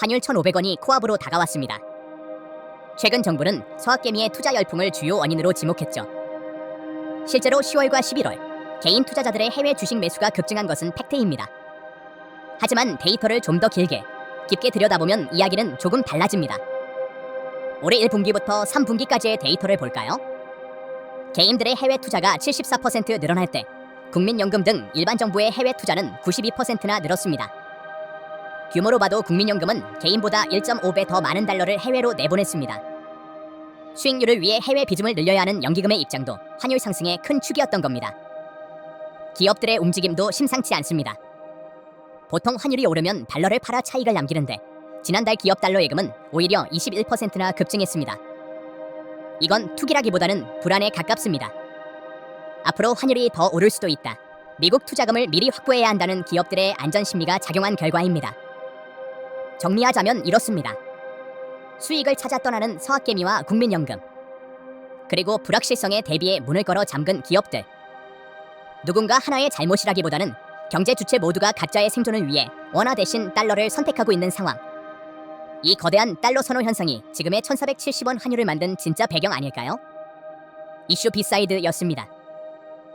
환율 1,500원이 코앞으로 다가왔습니다. 최근 정부는 서학개미의 투자 열풍을 주요 원인으로 지목했죠. 실제로 10월과 11월 개인 투자자들의 해외 주식 매수가 급증한 것은 팩트입니다. 하지만 데이터를 좀 더 길게 깊게 들여다보면 이야기는 조금 달라집니다. 올해 1분기부터 3분기까지의 데이터를 볼까요? 개인들의 해외 투자가 74% 늘어날 때 국민연금 등 일반 정부의 해외 투자는 92%나 늘었습니다. 규모로 봐도 국민연금은 개인보다 1.5배 더 많은 달러를 해외로 내보냈습니다. 수익률을 위해 해외 비중을 늘려야 하는 연기금의 입장도 환율 상승의 큰 축이었던 겁니다. 기업들의 움직임도 심상치 않습니다. 보통 환율이 오르면 달러를 팔아 차익을 남기는데 지난달 기업 달러 예금은 오히려 21%나 급증했습니다. 이건 투기라기보다는 불안에 가깝습니다. 앞으로 환율이 더 오를 수도 있다. 미국 투자금을 미리 확보해야 한다는 기업들의 안전 심리가 작용한 결과입니다. 정리하자면 이렇습니다. 수익을 찾아 떠나는 서학개미와 국민연금 그리고 불확실성에 대비해 문을 걸어 잠근 기업들 누군가 하나의 잘못이라기보다는 경제 주체 모두가 각자의 생존을 위해 원화 대신 달러를 선택하고 있는 상황 이 거대한 달러 선호 현상이 지금의 1470원 환율을 만든 진짜 배경 아닐까요? 이슈 비사이드였습니다.